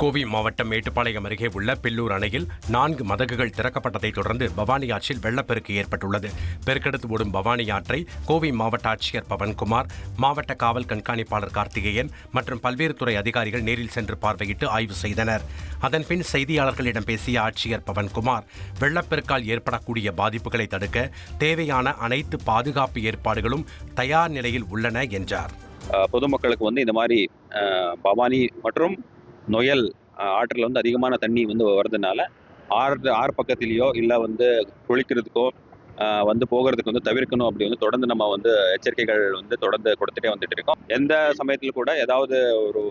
கோவை மாவட்டம் மேட்டுப்பாளையம் அருகே உள்ள பில்லூர் அணையில் நான்கு மதகுகள் திறக்கப்பட்டதை தொடர்ந்து பவானி ஆற்றில் வெள்ளப்பெருக்கு ஏற்பட்டுள்ளது. பெருக்கெடுத்து ஓடும் பவானி ஆற்றை கோவை மாவட்ட ஆட்சியர் பவன்குமார் மாவட்ட காவல் கண்காணிப்பாளர் கார்த்திகேயன் மற்றும் பல்வேறு துறை அதிகாரிகள் நேரில் சென்று பார்வையிட்டு ஆய்வு செய்தனர். அதன்பின் செய்தியாளர்களிடம் பேசிய ஆட்சியர் பவன்குமார் வெள்ளப்பெருக்கால் ஏற்படக்கூடிய பாதிப்புகளை தடுக்க தேவையான அனைத்து பாதுகாப்பு ஏற்பாடுகளும் தயார் நிலையில் உள்ளன என்றார். பொதுமக்களுக்கு வந்து இந்த மாதிரி பவானி மற்றும் நொயல் ஆற்றில் வந்து அதிகமான தண்ணி வந்து வர்றதுனால ஆறு ஆறு பக்கத்துலேயோ இல்லை வந்து குளிக்கிறதுக்கோ வந்து போகிறதுக்கு வந்து தவிர்க்கணும் அப்படி வந்து தொடர்ந்து நம்ம வந்து எச்சரிக்கைகள் வந்து தொடர்ந்து கொடுத்துட்டே வந்துட்டு இருக்கோம். எந்த சமயத்தில் கூட ஏதாவது ஒரு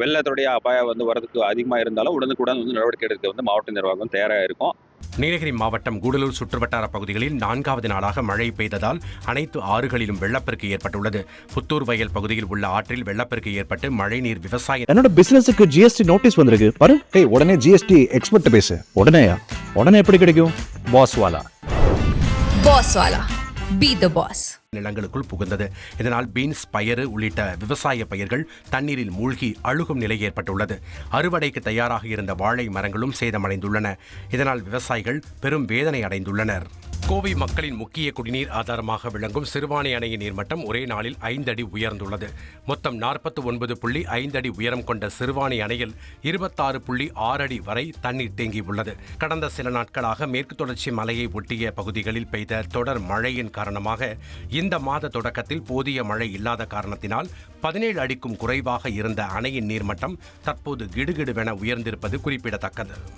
வெள்ளத்துடைய அபாயம் வந்து வரதுக்கு அதிகமாக இருந்தாலும் உடனுக்குடன் வந்து நடவடிக்கை எடுக்க வந்து மாவட்ட நிர்வாகம் தயாராக இருக்கும். நீலகிரி மாவட்டம் கூடலூர் சுற்றுவட்டார பகுதிகளில் நான்காவது நாளாக மழை பெய்ததால் அனைத்து ஆறுகளிலும் வெள்ளப்பெருக்கு ஏற்பட்டுள்ளது. புத்தூர் வயல் பகுதியில் உள்ள ஆற்றில் வெள்ளப்பெருக்கு ஏற்பட்டு மழைநீர் விவசாய என்னோட பிசினஸுக்கு ஜிஎஸ்டி நோட்டீஸ் வந்திருக்கு. பாரு ஏய் உடனே ஜிஎஸ்டி எக்ஸ்பர்ட் பேசு. உடனேயா? உடனே எப்படி கிடைக்கும்? Boss wala. Boss Wala. Be the boss. நிலங்களுக்குள் புகுந்தது. இதனால் பீன்ஸ் பயறு உள்ளிட்ட விவசாய பயிர்கள் தண்ணீரில் மூழ்கி அழுகும் நிலை ஏற்பட்டுள்ளது. அறுவடைக்கு தயாராக இருந்த வாழை மரங்களும் சேதமடைந்துள்ளன. இதனால் விவசாயிகள் பெரும் வேதனை அடைந்துள்ளனர். கோவை மக்களின் முக்கிய குடிநீர் ஆதாரமாக விளங்கும் சிறுவாணி அணையின் நீர்மட்டம் ஒரே நாளில் ஐந்து அடி உயர்ந்துள்ளது. மொத்தம் நாற்பத்தி ஒன்பது புள்ளி ஐந்தடி உயரம் கொண்ட சிறுவாணி அணையில் இருபத்தாறு புள்ளி ஆறு அடி வரை தண்ணீர் தேங்கியுள்ளது. கடந்த சில நாட்களாக மேற்கு தொடர்ச்சி மலையை ஒட்டிய பகுதிகளில் பெய்த தொடர் மழையின் காரணமாக இந்த மாத தொடக்கத்தில் போதிய மழை இல்லாத காரணத்தினால் பதினேழு அடிக்கும் குறைவாக இருந்த அணையின் நீர்மட்டம் தற்போது கிடுகிடுவென உயர்ந்திருப்பது குறிப்பிடத்தக்கது.